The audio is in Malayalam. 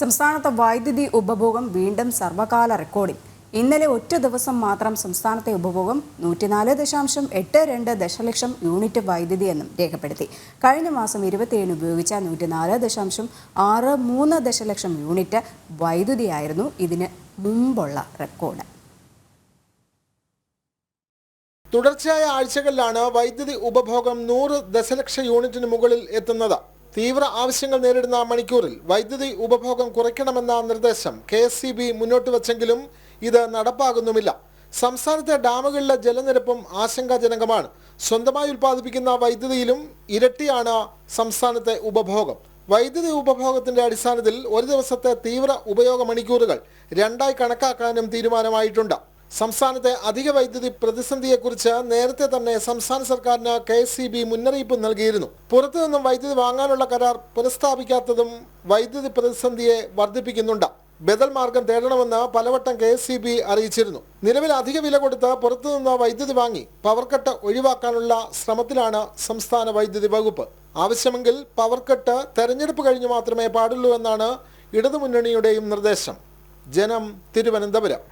സംസ്ഥാനത്ത് വൈദ്യുതി ഉപഭോഗം വീണ്ടും സർവകാല റെക്കോർഡിൽ. ഇന്നലെ ഒറ്റ ദിവസം മാത്രം സംസ്ഥാനത്തെ ഉപഭോഗം നൂറ്റിനാല് ദശാംശം എട്ട് രണ്ട് ദശലക്ഷം യൂണിറ്റ് വൈദ്യുതി എന്നും രേഖപ്പെടുത്തി. കഴിഞ്ഞ മാസം ഇരുപത്തിയേഴിന് ഉപയോഗിച്ച നൂറ്റിനാല് ദശാംശം ആറ് മൂന്ന് ദശലക്ഷം യൂണിറ്റ് വൈദ്യുതിയായിരുന്നു ഇതിന് മുമ്പുള്ള റെക്കോർഡ്. തുടർച്ചയായ ആഴ്ചകളിലാണ് വൈദ്യുതി ഉപഭോഗം നൂറ് ദശലക്ഷ യൂണിറ്റിന് മുകളിൽ എത്തുന്നത്. തീവ്ര ആവശ്യങ്ങൾ നേരിടുന്ന മണിക്കൂറിൽ വൈദ്യുതി ഉപഭോഗം കുറയ്ക്കണമെന്ന നിർദ്ദേശം കെ എസ് മുന്നോട്ട് വച്ചെങ്കിലും ഇത് നടപ്പാകുന്നുമില്ല. സംസ്ഥാനത്തെ ഡാമുകളിലെ ജലനിരപ്പും ആശങ്കാജനകമാണ്. സ്വന്തമായി ഉൽപ്പാദിപ്പിക്കുന്ന വൈദ്യുതിയിലും ഇരട്ടിയാണ് സംസ്ഥാനത്തെ ഉപഭോഗം. വൈദ്യുതി ഉപഭോഗത്തിന്റെ അടിസ്ഥാനത്തിൽ ഒരു ദിവസത്തെ തീവ്ര ഉപയോഗ മണിക്കൂറുകൾ രണ്ടായി കണക്കാക്കാനും തീരുമാനമായിട്ടുണ്ട്. സംസ്ഥാനത്തെ അധിക വൈദ്യുതി പ്രതിസന്ധിയെക്കുറിച്ച് നേരത്തെ തന്നെ സംസ്ഥാന സർക്കാരിന് കെ എസ് മുന്നറിയിപ്പ് നൽകിയിരുന്നു. പുറത്തുനിന്നും വൈദ്യുതി വാങ്ങാനുള്ള കരാർ പുനഃസ്ഥാപിക്കാത്തതും വൈദ്യുതി പ്രതിസന്ധിയെ വർദ്ധിപ്പിക്കുന്നുണ്ട്. ബദൽ മാർഗം തേടണമെന്ന് പലവട്ടം കെ എസ് സി ബി അറിയിച്ചിരുന്നു. നിലവിൽ അധിക വില കൊടുത്ത് പുറത്തുനിന്ന് വൈദ്യുതി വാങ്ങി പവർ ഒഴിവാക്കാനുള്ള ശ്രമത്തിലാണ് സംസ്ഥാന വൈദ്യുതി വകുപ്പ്. ആവശ്യമെങ്കിൽ പവർ കട്ട് തെരഞ്ഞെടുപ്പ് കഴിഞ്ഞ് മാത്രമേ പാടുള്ളൂ എന്നാണ് ഇടതുമുന്നണിയുടെയും നിർദ്ദേശം. ജനം തിരുവനന്തപുരം.